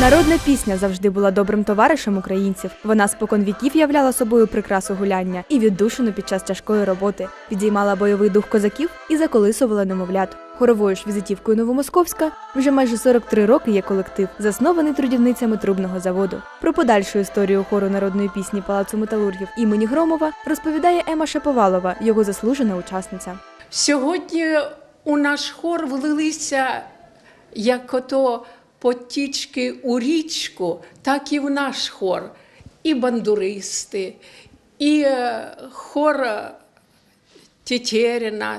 Народна пісня завжди була добрим товаришем українців. Вона спокон віків являла собою прикрасу гуляння і віддушину під час тяжкої роботи, підіймала бойовий дух козаків і заколисувала немовлят. Хоровою ж візитівкою Новомосковська вже майже 43 роки є колектив, заснований трудівницями трубного заводу. Про подальшу історію хору народної пісні Палацу металургів імені Громова розповідає Ема Шаповалова, його заслужена учасниця. Сьогодні у наш хор влилися як ото потічки у річку, так і в наш хор. І бандуристи, і е, хор е,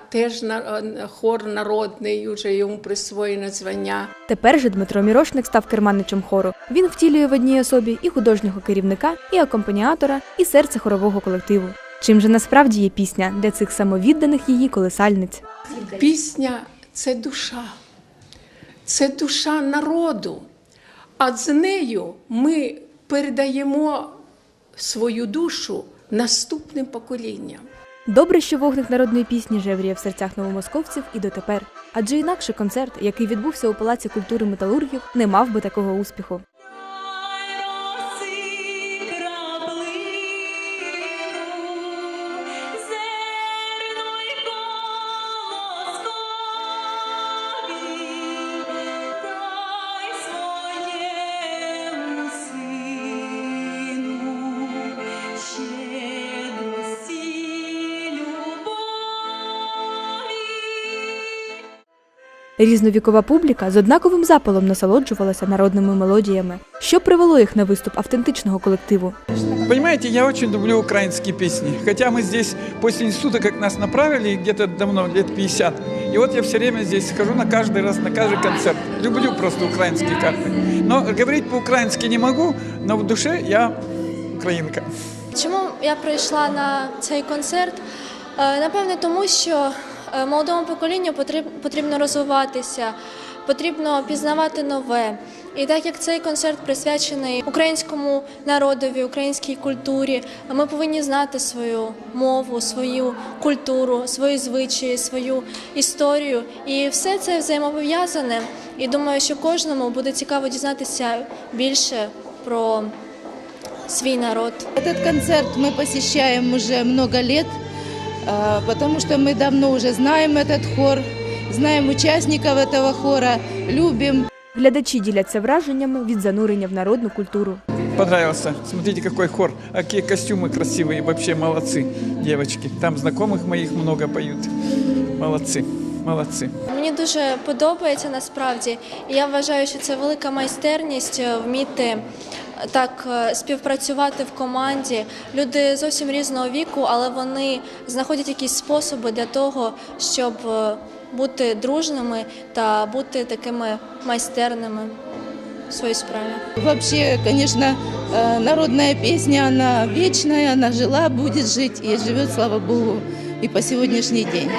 теж е, хор народний, уже йому присвоєне звання. Тепер же Дмитро Мірошник став керманичем хору. Він втілює в одній особі і художнього керівника, і акомпаніатора, і серце хорового колективу. Чим же насправді є пісня для цих самовідданих її колесальниць? Пісня це душа, це душа народу. А з нею ми передаємо свою душу наступним поколінням. Добре, що вогник народної пісні жевріє в серцях новомосковців і дотепер, адже інакше концерт, який відбувся у Палаці культури металургів, не мав би такого успіху. Різновікова публіка з однаковим запалом насолоджувалася народними мелодіями, що привело їх на виступ автентичного колективу. Понимаете, я очень люблю украинские песни. Хотя мы здесь после института, как нас направили, где-то давно, лет 50. И вот я все время здесь хожу на каждый раз, на каждый концерт. Люблю просто украинские карты. Но говорить по-украински не могу, но в душе я украинка. Чому я прийшла на цей концерт? Е, Напевне, тому що е, молодому поколінню потрібно розвиватися, потрібно пізнавати нове. І так як цей концерт присвячений українському народові, українській культурі, ми повинні знати свою мову, свою культуру, свої звичаї, свою історію. І все це взаємопов'язане. І думаю, що кожному буде цікаво дізнатися більше про свій народ. Этот концерт мы посещаем уже много лет, потому что мы давно уже знаем этот хор, знаем участников этого хора, любим. Глядачі діляться враженнями від занурення в народну культуру. Понравился. Смотрите, какой хор. А какие костюмы красивые. Вообще молодцы, девочки. Там знакомых моих много поют. Молодцы, молодцы. Мені дуже подобається насправді, і я вважаю, що це велика майстерність е, вміти е, так е, співпрацювати в команді. Люди зовсім різного віку, але вони знаходять якісь способи для того, щоб е, бути дружними та бути такими майстерними в своїй справі. Вообще, конечно, э, народная песня, она вечная, она жила, будет жить и живет, слава Богу, и по сегодняшний день.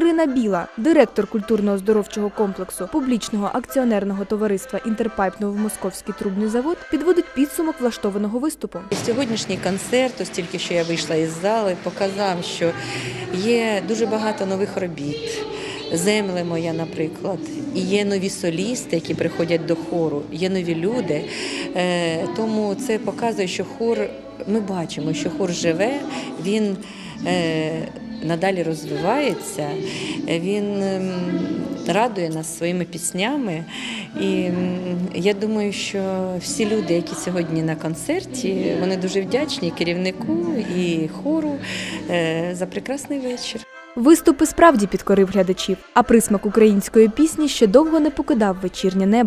Ірина Біла, директор культурно-оздоровчого комплексу публічного акціонерного товариства Інтерпайп Новомосковський трубний завод, підводить підсумок влаштованого виступу. Сьогоднішній концерт, ось тільки що я вийшла із зали, показав, що є дуже багато нових робіт. Земле моя, наприклад, і є нові солісти, які приходять до хору, є нові люди. Е, Тому це показує, що хор, ми бачимо, що хор живе, він е, надалі розвивається, він ем, радує нас своїми піснями. І я думаю, що всі люди, які сьогодні на концерті, вони дуже вдячні керівнику і хору е, за прекрасний вечір. Виступ і справді підкорив глядачів, а присмак української пісні ще довго не покидав вечірнє небо.